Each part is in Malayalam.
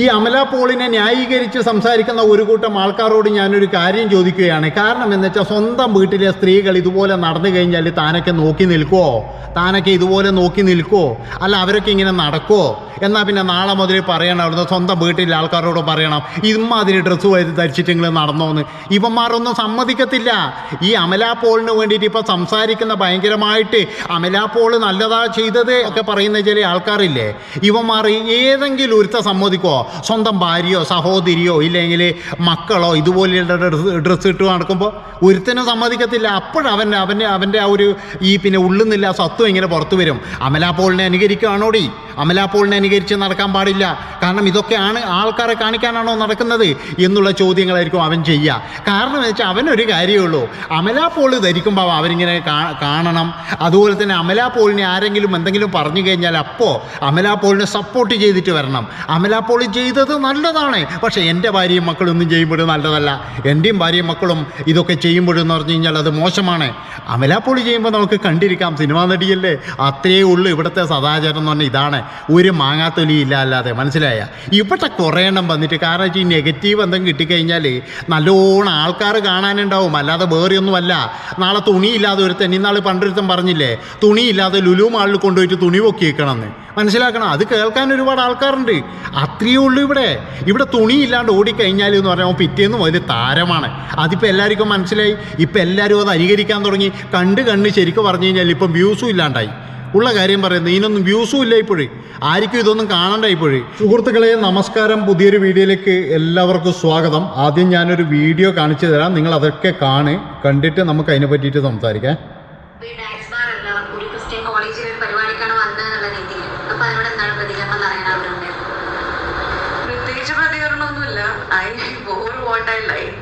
ഈ അമല പോളിനെ ന്യായീകരിച്ച് സംസാരിക്കുന്ന ഒരു കൂട്ടം ആൾക്കാരോട് ഞാനൊരു കാര്യം ചോദിക്കുകയാണ്. കാരണം എന്ന് വെച്ചാൽ സ്വന്തം വീട്ടിലെ സ്ത്രീകൾ ഇതുപോലെ നടന്നു കഴിഞ്ഞാൽ താനൊക്കെ നോക്കി നിൽക്കുമോ താനൊക്കെ ഇതുപോലെ നോക്കി നിൽക്കുമോ അല്ല അവരൊക്കെ ഇങ്ങനെ നടക്കുമോ എന്നാൽ പിന്നെ നാളെ മുതൽ പറയണം അവിടുന്ന് സ്വന്തം വീട്ടിലെ ആൾക്കാരോട് പറയണം. ഇമ്മാതിരി ഡ്രസ്സ് ധരിച്ചിട്ടെങ്കിലും നടന്നോന്ന്. ഇവന്മാരൊന്നും സമ്മതിക്കത്തില്ല. ഈ അമല പോളിന് വേണ്ടിയിട്ട് ഇപ്പം സംസാരിക്കുന്ന ഭയങ്കരമായിട്ട് അമല പോൾ നല്ലതാ ചെയ്തത് ഒക്കെ പറയുന്ന ചില ആൾക്കാരില്ലേ? ഇവന്മാർ ഏതെങ്കിലും ഒരുത്ത സമ്മതിക്കോ സ്വന്തം ഭാര്യയോ സഹോദരിയോ ഇല്ലെങ്കിൽ മക്കളോ ഇതുപോലെയുള്ള ഡ്രസ്സ് ഡ്രസ്സ് ഇട്ട് നടക്കുമ്പോൾ ഒരുത്തനും സമ്മതിക്കത്തില്ല. അപ്പോഴവൻ അവന്റെ അവന്റെ ആ ഒരു ഈ പിന്നെ ഉള്ളുന്നില്ല സത്വം ഇങ്ങനെ പുറത്തു വരും. അമലാ പോളിനെ അനുകരിക്കുകയാണോടി? അമല പോളിനെ അനുകരിച്ച് നടക്കാൻ പാടില്ല. കാരണം ഇതൊക്കെയാണ് ആൾക്കാരെ കാണിക്കാനാണോ നടക്കുന്നത് എന്നുള്ള ചോദ്യങ്ങളായിരിക്കും അവൻ ചെയ്യുക. കാരണം എന്ന് വെച്ചാൽ അവനൊരു കാര്യമേ ഉള്ളൂ. അമല പോൾ ധരിക്കുമ്പോൾ അവരിങ്ങനെ കാ- കാണണം. അതുപോലെ തന്നെ അമല പോളിനെ ആരെങ്കിലും എന്തെങ്കിലും പറഞ്ഞു കഴിഞ്ഞാൽ അപ്പോൾ അമല പോളിനെ സപ്പോർട്ട് ചെയ്തിട്ട് വരണം. അമല പോൾ ചെയ്തത് നല്ലതാണ്. പക്ഷേ എന്റെ ഭാര്യയും മക്കളും ഒന്നും ചെയ്യുമ്പോഴും നല്ലതല്ല. എന്റെയും ഭാര്യയും മക്കളും ഇതൊക്കെ ചെയ്യുമ്പോഴെന്ന് പറഞ്ഞു കഴിഞ്ഞാൽ അത് മോശമാണ്. അമല പോൾ ചെയ്യുമ്പോൾ നമുക്ക് കണ്ടിരിക്കാം സിനിമാ നടിയല്ലേ? അത്രയേ ഉള്ളൂ ഇവിടുത്തെ സദാചാരം എന്ന് പറഞ്ഞാൽ ഇതാണ്. ഒരു മാങ്ങാത്തൊലി ഇല്ല അല്ലാതെ മനസ്സിലായ? ഇവിടെ കുറേ എണ്ണം വന്നിട്ട് കാരണം വെച്ചാൽ ഈ നെഗറ്റീവ് എന്തെങ്കിലും കിട്ടിക്കഴിഞ്ഞാൽ നല്ലോണം ആൾക്കാർ കാണാനുണ്ടാവും. അല്ലാതെ വേറെ ഒന്നുമല്ല നാളെ തുണിയില്ലാതെ ഒരുത്തൻ ഇന്നാൾ പണ്ടൊരുത്തൻ പറഞ്ഞില്ലേ തുണിയില്ലാതെ ലുലു മാളിൽ കൊണ്ടുപോയിട്ട് തുണി പൊക്കി വെക്കണമെന്ന് മനസ്സിലാക്കണം? അത് കേൾക്കാൻ ഒരുപാട് ആൾക്കാരുണ്ട്. അത്രയേ ഉള്ളൂ ഇവിടെ. ഇവിടെ തുണിയില്ലാണ്ട് ഓടിക്കഴിഞ്ഞാൽ എന്ന് പറഞ്ഞാൽ പിറ്റേന്ന് പോയത് താരമാണ്. അതിപ്പോൾ എല്ലാവർക്കും മനസ്സിലായി. ഇപ്പം എല്ലാവരും അത് അനുകരിക്കാൻ തുടങ്ങി. കണ്ട് കണ്ണ് ശരിക്കും പറഞ്ഞു കഴിഞ്ഞാൽ ഇപ്പം വ്യൂസും ഇല്ലാണ്ടായി. ഉള്ള കാര്യം പറയുന്നത് ഇതിനൊന്നും വ്യൂസും ഇല്ല ഇപ്പോഴേ. ആർക്കും ഇതൊന്നും കാണണ്ട ഇപ്പോഴേ. സുഹൃത്തുക്കളെ നമസ്കാരം. പുതിയൊരു വീഡിയോയിലേക്ക് എല്ലാവർക്കും സ്വാഗതം. ആദ്യം ഞാനൊരു വീഡിയോ കാണിച്ചു തരാം. നിങ്ങൾ അതൊക്കെ കാണ്. കണ്ടിട്ട് നമുക്ക് അതിനെ പറ്റിയിട്ട് സംസാരിക്കാം. പ്രത്യേകിച്ച് പ്രതികരണമൊന്നുമില്ല. I wore what I like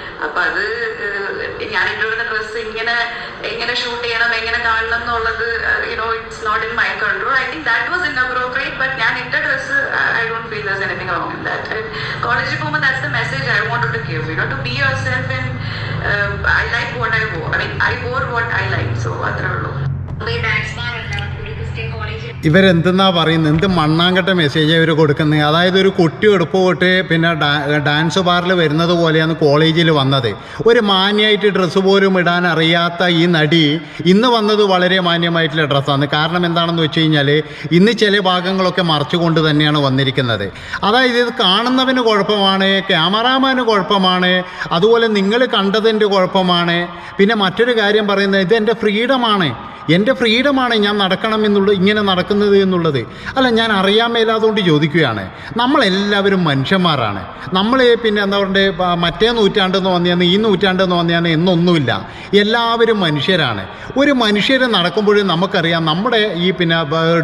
അപ്പൊ അത് ഞാൻ ഇട്ടിരുന്ന ഡ്രസ്സ് ഇങ്ങനെ എങ്ങനെ ഷൂട്ട് ചെയ്യണം എങ്ങനെ കാണണം എന്നുള്ളത് you know it's not in my control I think that was inappropriate but ഞാൻ ഇട്ട dress I don't feel does anything wrong in that കോളേജിൽ പോകുമ്പോൾ that's the message I want to give you know to be yourself in I like what I wo I mean I wore what I like so അത്രേ ഉള്ളൂ. ഡാൻസ് ബാർ ഇവരെന്തെന്നാ പറയുന്നത്? എന്ത് മണ്ണാങ്കട്ട മെസ്സേജ് ഇവർ കൊടുക്കുന്നത്? അതായത് ഒരു കുട്ടി എടുപ്പ് തൊട്ട് പിന്നെ ഡാൻസ് ബാറിൽ വരുന്നത് പോലെയാണ് കോളേജിൽ വന്നത്. ഒരു മാന്യമായിട്ട് ഡ്രസ്സ് പോലും ഇടാൻ അറിയാത്ത ഈ നടി ഇന്ന് വന്നത് വളരെ മാന്യമായിട്ടുള്ള ഡ്രസ്സാണ് കാരണം എന്താണെന്ന് വെച്ച് കഴിഞ്ഞാൽ ഇന്ന് ചില ഭാഗങ്ങളൊക്കെ മറച്ചുകൊണ്ട് തന്നെയാണ് വന്നിരിക്കുന്നത്. അതായത് ഇത് കാണുന്നവന് കുഴപ്പമാണ് ക്യാമറാമാന് കുഴപ്പമാണ് അതുപോലെ നിങ്ങൾ കണ്ടതിന്റെ കുഴപ്പമാണ്. പിന്നെ മറ്റൊരു കാര്യം പറയുന്നത് ഇത് എന്റെ ഫ്രീഡമാണ് എന്റെ ഫ്രീഡമാണ് ഞാൻ നടക്കണം എന്നുള്ളത് ഇങ്ങനെ നടക്കുന്നത് എന്നുള്ളത്. അല്ല ഞാൻ അറിയാൻ മേലാതുകൊണ്ട് ചോദിക്കുകയാണ്. നമ്മളെല്ലാവരും മനുഷ്യന്മാരാണ്. നമ്മൾ പിന്നെ എന്താ പറയുക മറ്റേ നൂറ്റാണ്ടെന്ന് വന്നതെന്ന് ഈ നൂറ്റാണ്ടെന്ന് വന്നതെന്ന് എന്നൊന്നുമില്ല. എല്ലാവരും മനുഷ്യരാണ്. ഒരു മനുഷ്യർ നടക്കുമ്പോഴും നമുക്കറിയാം നമ്മുടെ ഈ പിന്നെ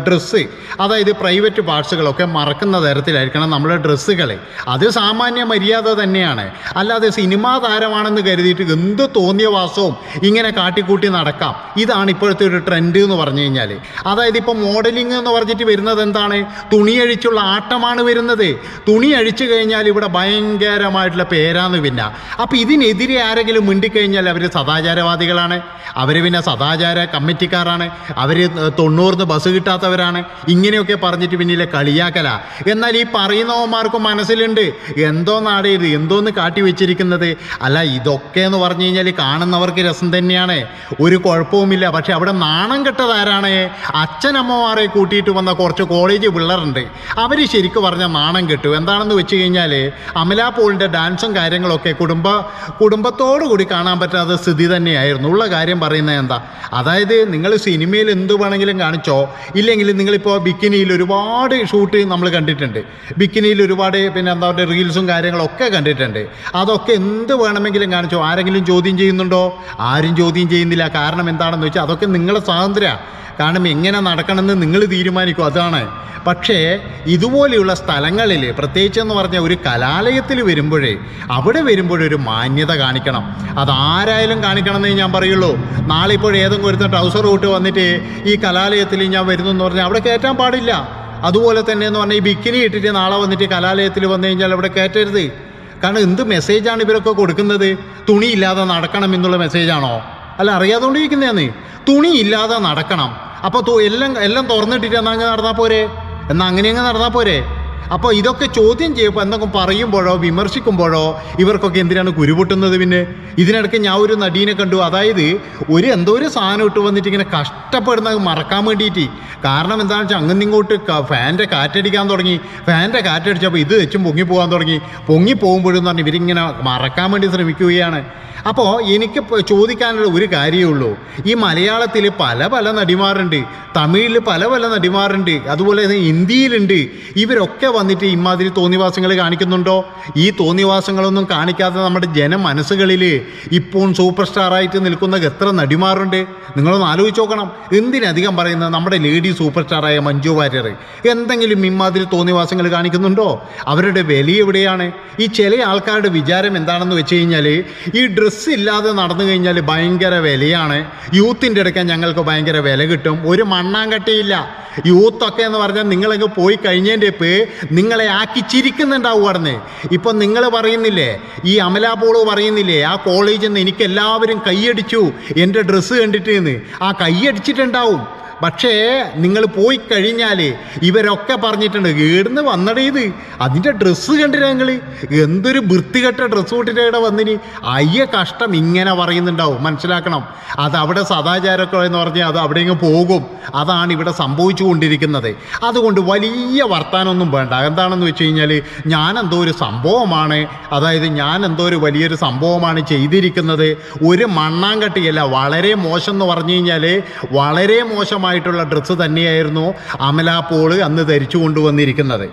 ഡ്രസ്സ് അതായത് പ്രൈവറ്റ് പാർട്സുകളൊക്കെ മറക്കുന്ന തരത്തിലായിരിക്കണം നമ്മുടെ ഡ്രസ്സുകൾ അത് സാമാന്യ മര്യാദ തന്നെയാണ്. അല്ലാതെ സിനിമാ താരമാണെന്ന് കരുതിയിട്ട് എന്ത് തോന്നിയ വാസവും ഇങ്ങനെ കാട്ടിക്കൂട്ടി നടക്കാം. ഇതാണ് ഇപ്പോഴത്തെ ഒരു ട്രെൻഡ് എന്ന് പറഞ്ഞു കഴിഞ്ഞാൽ അതായത് ഇപ്പോൾ മോഡലിംഗ് എന്ന് പറഞ്ഞിട്ട് വരുന്നത് എന്താണ്? തുണിയഴിച്ചുള്ള ആട്ടമാണ് വരുന്നത്. തുണി അഴിച്ചു കഴിഞ്ഞാൽ ഇവിടെ ഭയങ്കരമായിട്ടുള്ള പേരാന്ന് പിന്നെ അപ്പോൾ ഇതിനെതിരെ ആരെങ്കിലും മിണ്ടിക്കഴിഞ്ഞാൽ അവർ സദാചാരവാദികളാണ്. അവർ പിന്നെ സദാചാര കമ്മിറ്റിക്കാരാണ്. അവർ തൊണ്ണൂറിന് ബസ് കിട്ടാത്തവരാണ്. ഇങ്ങനെയൊക്കെ പറഞ്ഞിട്ട് പിന്നിലെ കളിയാക്കല. എന്നാൽ ഈ പറയുന്നവന്മാർക്ക് മനസ്സിലുണ്ട്. എന്തോ നാടേ ഇത് എന്തോന്ന് കാട്ടി വെച്ചിരിക്കുന്നത്? അല്ല ഇതൊക്കെ എന്ന് പറഞ്ഞു കഴിഞ്ഞാൽ കാണുന്നവർക്ക് രസം തന്നെയാണ്. ഒരു കുഴപ്പവുമില്ല. പക്ഷെ അവിടെ നാണം കെട്ടതാരാണ് അച്ഛനമ്മമാരെ കൂട്ടിയിട്ട് വന്ന കുറച്ച് കോളേജ് പിള്ളേരുണ്ട്. അവർ ശരിക്കും പറഞ്ഞ നാണം കെട്ടു. എന്താണെന്ന് വെച്ച് കഴിഞ്ഞാൽ അമല പോളിന്റെ ഡാൻസും കാര്യങ്ങളൊക്കെ കുടുംബ കുടുംബത്തോടു കൂടി കാണാൻ പറ്റാത്ത സ്ഥിതി തന്നെയായിരുന്നു. ഉള്ള കാര്യം പറയുന്നത് എന്താ? അതായത് നിങ്ങൾ സിനിമയിൽ എന്ത് വേണമെങ്കിലും കാണിച്ചോ ഇല്ലെങ്കിൽ നിങ്ങളിപ്പോൾ ബിക്കിനിയിൽ ഒരുപാട് ഷൂട്ട് നമ്മൾ കണ്ടിട്ടുണ്ട്. ബിക്കിനിയിൽ ഒരുപാട് പിന്നെ എന്താ പറയുക റീൽസും കാര്യങ്ങളൊക്കെ കണ്ടിട്ടുണ്ട്. അതൊക്കെ എന്ത് വേണമെങ്കിലും കാണിച്ചോ? ആരെങ്കിലും ചോദ്യം ചെയ്യുന്നുണ്ടോ? ആരും ചോദ്യം ചെയ്യുന്നില്ല. കാരണം എന്താണെന്ന് വെച്ചാൽ അതൊക്കെ നിങ്ങളെ സ്വാതന്ത്ര്യമാണ് കാരണം എങ്ങനെ നടക്കണമെന്ന് നിങ്ങൾ തീരുമാനിക്കും അതാണ്. പക്ഷേ ഇതുപോലെയുള്ള സ്ഥലങ്ങളിൽ പ്രത്യേകിച്ച് എന്ന് പറഞ്ഞാൽ ഒരു കലാലയത്തിൽ വരുമ്പോഴേ അവിടെ വരുമ്പോഴൊരു മാന്യത കാണിക്കണം. അതാരായാലും കാണിക്കണം എന്നേ ഞാൻ പറയുള്ളൂ. നാളെ ഇപ്പോൾ ഏതെങ്കിലും ഒരുത്ത ട്രൗസർ ഇട്ട് വന്നിട്ട് ഈ കലാലയത്തിൽ ഞാൻ വരുന്നു എന്ന് പറഞ്ഞാൽ അവിടെ കയറ്റാൻ പാടില്ല. അതുപോലെ തന്നെ എന്ന് പറഞ്ഞാൽ ഈ ബിക്കിനി ഇട്ടിട്ട് നാളെ വന്നിട്ട് കലാലയത്തിൽ വന്നു കഴിഞ്ഞാൽ അവിടെ കയറ്റരുത്. കാരണം എന്ത് മെസ്സേജാണ് ഇവരൊക്കെ കൊടുക്കുന്നത്? തുണിയില്ലാതെ നടക്കണം എന്നുള്ള മെസ്സേജാണോ? അല്ല അറിയാതുകൊണ്ടിരിക്കുന്നതാണ് തുണിയില്ലാതെ നടക്കണം. അപ്പോൾ എല്ലാം എല്ലാം തുറന്നിട്ടിട്ട് എന്നാൽ അങ്ങ് നടന്നാൽ പോരെ? എന്നാൽ അങ്ങനെ അങ്ങ് നടന്നാൽ പോരെ? അപ്പോൾ ഇതൊക്കെ ചോദ്യം ചെയ്യുമ്പോൾ എന്തൊക്കെ പറയുമ്പോഴോ വിമർശിക്കുമ്പോഴോ ഇവർക്കൊക്കെ എന്തിനാണ് കുരുപൊട്ടുന്നത് പിന്നെ? ഇതിനിടയ്ക്ക് ഞാൻ ഒരു നടീനെ കണ്ടു. അതായത് ഒരു എന്തോ ഒരു സാധനം ഇട്ട് വന്നിട്ട് ഇങ്ങനെ കഷ്ടപ്പെടുന്നത് മറക്കാൻ വേണ്ടിയിട്ട്. കാരണം എന്താണെന്ന് വെച്ചാൽ അങ്ങനെ ഇങ്ങോട്ട് ഫാന്റെ കാറ്റടിക്കാൻ തുടങ്ങി. ഫാന്റെ കാറ്റടിച്ചപ്പോൾ ഇത് വെച്ചും പൊങ്ങി പോകാൻ തുടങ്ങി. പൊങ്ങി പോകുമ്പോഴെന്ന് പറഞ്ഞാൽ ഇവരിങ്ങനെ മറക്കാൻ വേണ്ടി ശ്രമിക്കുകയാണ്. അപ്പോൾ എനിക്ക് ചോദിക്കാനുള്ള ഒരു കാര്യമേ ഉള്ളൂ ഈ മലയാളത്തിൽ പല പല നടിമാരുണ്ട്. തമിഴിൽ പല പല നടിമാരുണ്ട്. അതുപോലെ തന്നെ ഹിന്ദിയിലുണ്ട്. ഇവരൊക്കെ വന്നിട്ട് ഇമാതിരി തോന്നിവാസങ്ങൾ കാണിക്കുന്നുണ്ടോ? ഈ തോന്നിവാസങ്ങളൊന്നും കാണിക്കാതെ നമ്മുടെ ജന ജനമനസ്സുകളിൽ ഇപ്പോൾ സൂപ്പർ സ്റ്റാറായിട്ട് നിൽക്കുന്ന എത്ര നടിമാരുണ്ട്? നിങ്ങളൊന്ന് ആലോചിച്ച് നോക്കണം. എന്തിനധികം പറയുന്നത് നമ്മുടെ ലേഡി സൂപ്പർ സ്റ്റാറായ മഞ്ജു വാര്യർ എന്തെങ്കിലും ഇമാതിരി തോന്നിവാസങ്ങൾ കാണിക്കുന്നുണ്ടോ? അവരുടെ വില എവിടെയാണ് ഈ ചില ആൾക്കാരുടെ വിചാരം എന്താണെന്ന് വെച്ച് കഴിഞ്ഞാൽ ഈ ഡ്രസ്സ് ഇല്ലാതെ നടന്നു കഴിഞ്ഞാൽ ഭയങ്കര വിലയാണ്. യൂത്തിന്റെ ഇടയ്ക്ക് ഞങ്ങൾക്ക് ഭയങ്കര വില കിട്ടും. ഒരു മണ്ണാങ്കട്ടിയില്ല. യൂത്തൊക്കെ എന്ന് പറഞ്ഞാൽ നിങ്ങളങ്ങ് പോയി കഴിഞ്ഞതിന്റെ ഇപ്പ് നിങ്ങളെ ആക്കി ചിരിക്കുന്നുണ്ടാവും ഇപ്പം നിങ്ങൾ പറയുന്നില്ലേ ഈ അമല പോൾ പറയുന്നില്ലേ ആ കോളേജിൽ നിന്ന് എനിക്ക് എല്ലാവരും കൈയടിച്ചു എന്റെ ഡ്രസ്സ് കണ്ടിട്ട് എന്ന് ആ കൈയടിച്ചിട്ടുണ്ടാവും. പക്ഷേ നിങ്ങൾ പോയി കഴിഞ്ഞാൽ ഇവരൊക്കെ പറഞ്ഞിട്ടുണ്ട് ഏടുന്ന് വന്നടേ ഇത്. അതിന്റെ ഡ്രസ്സ് കണ്ടില്ല നിങ്ങൾ എന്തൊരു വൃത്തികെട്ട ഡ്രസ്സ് കൂട്ടിട്ട് ഇവിടെ വന്നിന്. അയ്യ കഷ്ടം ഇങ്ങനെ പറയുന്നുണ്ടാവും മനസ്സിലാക്കണം. അത് അവിടെ സദാചാരമൊക്കെ എന്ന് പറഞ്ഞാൽ അത് അവിടെ ഇങ്ങ് പോകും. അതാണ് ഇവിടെ സംഭവിച്ചു കൊണ്ടിരിക്കുന്നത് അതുകൊണ്ട് വലിയ വർത്താനമൊന്നും വേണ്ട. എന്താണെന്ന് വെച്ച് കഴിഞ്ഞാൽ ഞാൻ എന്തോ ഒരു സംഭവമാണ് അതായത് ഞാൻ എന്തോ ഒരു വലിയൊരു സംഭവമാണ് ചെയ്തിരിക്കുന്നത്. ഒരു മണ്ണാങ്കട്ടിയല്ല വളരെ മോശം എന്ന് പറഞ്ഞു കഴിഞ്ഞാൽ വളരെ മോശമായിട്ടുള്ള ഡ്രസ്സ് തന്നെയായിരുന്നു അമല പോൾ അന്ന് ധരിച്ചു കൊണ്ടുവന്നിരിക്കുന്നത്.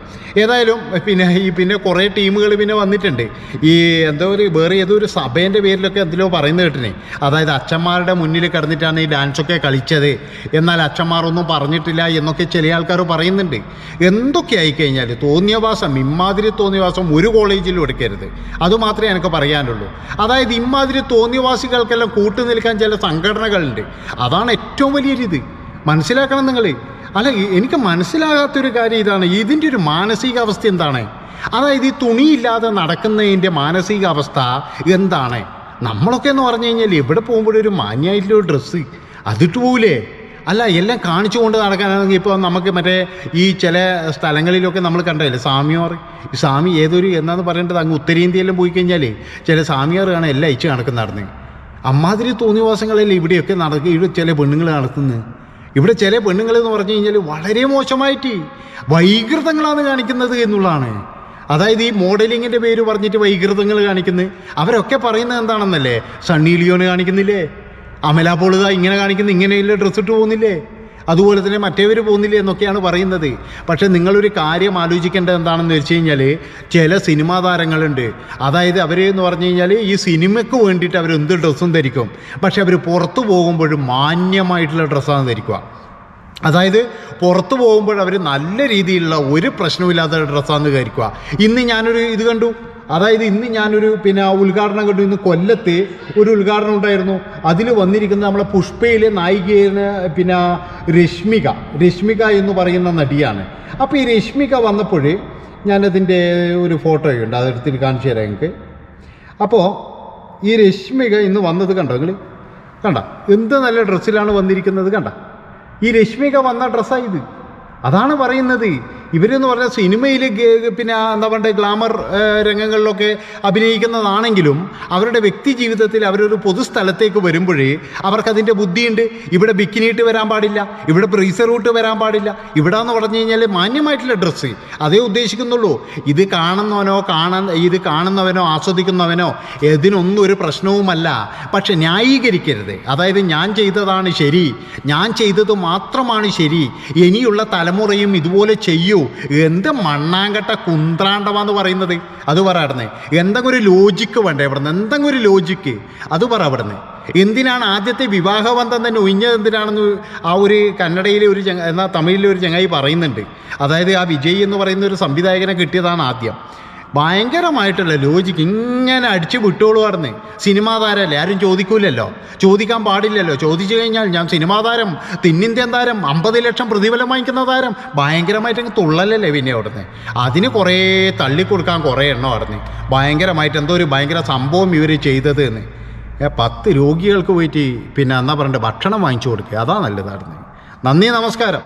ഏതായാലും പിന്നെ ഈ പിന്നെ കുറേ ടീമുകൾ പിന്നെ വന്നിട്ടുണ്ട്. ഈ എന്തോ ഒരു വേറെ ഏതോ ഒരു സഭേന്റെ പേരിലൊക്കെ എന്തിലോ പറയുന്നത് കേട്ടിനെ. അതായത് അച്ഛന്മാരുടെ മുന്നിൽ കിടന്നിട്ടാണ് ഈ ഡാൻസൊക്കെ കളിച്ചത്. എന്നാൽ അച്ഛന്മാരൊന്നും പറഞ്ഞിട്ടില്ല എന്നൊക്കെ ചില ആൾക്കാർ പറയുന്നുണ്ട്. എന്തൊക്കെ ആയിക്കഴിഞ്ഞാൽ തോന്നിയവാസം ഇമ്മാതിരി തോന്നിയവാസം ഒരു കോളേജിലും എടുക്കരുത്. അതുമാത്രമേ എനിക്ക് പറയാനുള്ളൂ. അതായത് ഇമ്മാതിരി തോന്നിയവാസികൾക്കെല്ലാം കൂട്ടുനിൽക്കാൻ ചില സംഘടനകളുണ്ട്. അതാണ് ഏറ്റവും വലിയൊരിത്. മനസ്സിലാക്കണം നിങ്ങൾ അല്ല എനിക്ക് മനസ്സിലാകാത്തൊരു കാര്യം ഇതാണ്. ഇതിന്റെ ഒരു മാനസികാവസ്ഥ എന്താണ്? അതായത് ഈ തുണിയില്ലാതെ നടക്കുന്നതിന്റെ മാനസികാവസ്ഥ എന്താണ്? നമ്മളൊക്കെ എന്ന് പറഞ്ഞു കഴിഞ്ഞാൽ എവിടെ പോകുമ്പോഴൊരു ഒരു ഡ്രസ്സ് അതിട്ട് പോവില്ലേ അല്ല എല്ലാം കാണിച്ചു കൊണ്ട് നടക്കാനാണെങ്കിൽ ഇപ്പോൾ നമുക്ക് മറ്റേ ഈ ചില സ്ഥലങ്ങളിലൊക്കെ നമ്മൾ കണ്ടതല്ലേ സ്വാമിയാർ ഈ സ്വാമി ഏതൊരു എന്നാന്ന് പറയേണ്ടത് അങ്ങ് ഉത്തരേന്ത്യയിലും പോയി കഴിഞ്ഞാൽ ചില സ്വാമിയാർ കാണാൻ എല്ലാം അയച്ച് നടക്കുന്നത് നടന്ന് അമ്മാതിരി തോന്നിവാസങ്ങളല്ലേ ഇവിടെയൊക്കെ നടക്കുക ഇവിടെ ചില പെണ്ണുങ്ങൾ നടക്കുന്നത് ഇവിടെ ചില പെണ്ണുങ്ങൾ എന്ന് പറഞ്ഞു കഴിഞ്ഞാൽ വളരെ മോശമായിട്ട് വൈകൃതങ്ങളാണ് കാണിക്കുന്നത് എന്നുള്ളതാണ്. അതായത് ഈ മോഡലിങ്ങിന്റെ പേര് പറഞ്ഞിട്ട് വൈകൃതങ്ങൾ കാണിക്കുന്നത്. അവരൊക്കെ പറയുന്നത് എന്താണെന്നല്ലേ? സണ്ണി ലിയോന് കാണിക്കുന്നില്ലേ? അമല പോളുക ഇങ്ങനെ കാണിക്കുന്ന ഇങ്ങനെയുള്ള ഡ്രസ്സ് ഇട്ട് പോകുന്നില്ലേ? അതുപോലെ തന്നെ മറ്റേവർ പോകുന്നില്ല എന്നൊക്കെയാണ് പറയുന്നത്. പക്ഷേ നിങ്ങളൊരു കാര്യം ആലോചിക്കേണ്ടത് എന്താണെന്ന് വെച്ച് കഴിഞ്ഞാൽ ചില സിനിമാ താരങ്ങളുണ്ട്. അതായത് അവർ എന്ന് പറഞ്ഞു കഴിഞ്ഞാൽ ഈ സിനിമയ്ക്ക് വേണ്ടിയിട്ട് അവർ എന്ത് ഡ്രസ്സും ധരിക്കും. പക്ഷെ അവർ പുറത്തു പോകുമ്പോഴും മാന്യമായിട്ടുള്ള ഡ്രസ്സാണ് ധരിക്കുക. അതായത് പുറത്തു പോകുമ്പോൾ അവർ നല്ല രീതിയിലുള്ള ഒരു പ്രശ്നമില്ലാത്ത ഡ്രസ്സാണെന്ന് ധരിക്കുക. ഇന്ന് ഞാനൊരു ഇത് കണ്ടു. അതായത് ഇന്ന് ഞാനൊരു പിന്നെ ഉദ്ഘാടനം കണ്ടു ഇന്ന് കൊല്ലത്ത് ഒരു ഉദ്ഘാടനം ഉണ്ടായിരുന്നു. അതിൽ വന്നിരിക്കുന്നത് നമ്മളെ പുഷ്പയിലെ നായികയാണ് പിന്നെ രശ്മിക. രശ്മിക എന്ന് പറയുന്ന നടിയാണ്. അപ്പോൾ ഈ രശ്മിക വന്നപ്പോൾ ഞാനതിന്റെ ഒരു ഫോട്ടോയുണ്ട് അതെടുത്തിട്ട് കാണിച്ചു തരാം എനിക്ക് അപ്പോൾ ഈ രശ്മിക ഇന്ന് വന്നത് കണ്ടോ നിങ്ങൾ കണ്ട. എന്ത് നല്ല ഡ്രസ്സിലാണ് വന്നിരിക്കുന്നത് കണ്ട. ഈ രശ്മിക വന്ന ഡ്രസ്സാണ് ഇത്. അതാണ് പറയുന്നത്. ഇവരെന്ന് പറഞ്ഞാൽ സിനിമയിൽ പിന്നെ എന്താ പറയുക ഗ്ലാമർ രംഗങ്ങളിലൊക്കെ അഭിനയിക്കുന്നതാണെങ്കിലും അവരുടെ വ്യക്തി ജീവിതത്തിൽ അവരൊരു പൊതുസ്ഥലത്തേക്ക് വരുമ്പോഴേ അവർക്കതിന്റെ ബുദ്ധിയുണ്ട്. ഇവിടെ ബിക്കിനിയിട്ട് വരാൻ പാടില്ല. ഇവിടെ പ്രീസറൂട്ട് വരാൻ പാടില്ല. ഇവിടെ എന്ന് പറഞ്ഞു കഴിഞ്ഞാൽ മാന്യമായിട്ടുള്ള ഡ്രസ്സ്. അതേ ഉദ്ദേശിക്കുന്നുള്ളൂ. ഇത് കാണുന്നവനോ കാണാൻ ഇത് കാണുന്നവനോ ആസ്വദിക്കുന്നവനോ ഇതിനൊന്നും ഒരു പ്രശ്നവുമല്ല. പക്ഷെ ന്യായീകരിക്കരുത്. അതായത് ഞാൻ ചെയ്തതാണ് ശരി. ഞാൻ ചെയ്തത് മാത്രമാണ് ശരി. ഇനിയുള്ള തലമുറയും ഇതുപോലെ ചെയ്യൂ. എന്ത് മണ്ണാങ്കട്ട കുന്ത്രാണ്ടവാന്ന് പറയുന്നത്? അത് പറ അവിടുന്ന്. എന്തെങ്കിലും ഒരു ലോജിക്ക് വേണ്ടേ അവിടുന്ന്? എന്തെങ്കിലും ഒരു ലോജിക്ക് അത് പറ അവിടുന്ന്. എന്തിനാണ് ആദ്യത്തെ വിവാഹബന്ധം തന്നെ ഒഴിഞ്ഞത് എന്തിനാണെന്ന് ആ ഒരു കന്നഡയിലെ ഒരു ചങ്ങ എന്നാൽ തമിഴിലെ ഒരു ചങ്ങായി പറയുന്നുണ്ട്. അതായത് ആ വിജയ് എന്ന് പറയുന്ന ഒരു സംവിധായകനെ കിട്ടിയതാണ് ആദ്യം. ഭയങ്കരമായിട്ടുള്ള ലോജിക്ക് ഇങ്ങനെ അടിച്ചു വിട്ടോളുവാർന്ന് സിനിമാ താരമല്ലേ ആരും ചോദിക്കൂലല്ലോ. ചോദിക്കാൻ പാടില്ലല്ലോ. ചോദിച്ചു കഴിഞ്ഞാൽ ഞാൻ സിനിമാ താരം തിന്നിന്ത്യൻ താരം അമ്പത് ലക്ഷം പ്രതിഫലം വാങ്ങിക്കുന്ന താരം. ഭയങ്കരമായിട്ട് അങ്ങ് തുള്ളലല്ലേ പിന്നെ അവിടുന്ന്. അതിന് കുറേ തള്ളിക്കൊടുക്കാൻ കുറേ എണ്ണം ആയിരുന്നു ഭയങ്കരമായിട്ട് എന്തോ ഒരു ഭയങ്കര സംഭവം ഇവർ ചെയ്തത് എന്ന് പത്ത് രോഗികൾക്ക് പോയിട്ട് പിന്നെ എന്നാ പറഞ്ഞിട്ട് ഭക്ഷണം വാങ്ങിച്ചു കൊടുക്കുക അതാ നല്ലതായിരുന്നു നന്ദി നമസ്കാരം.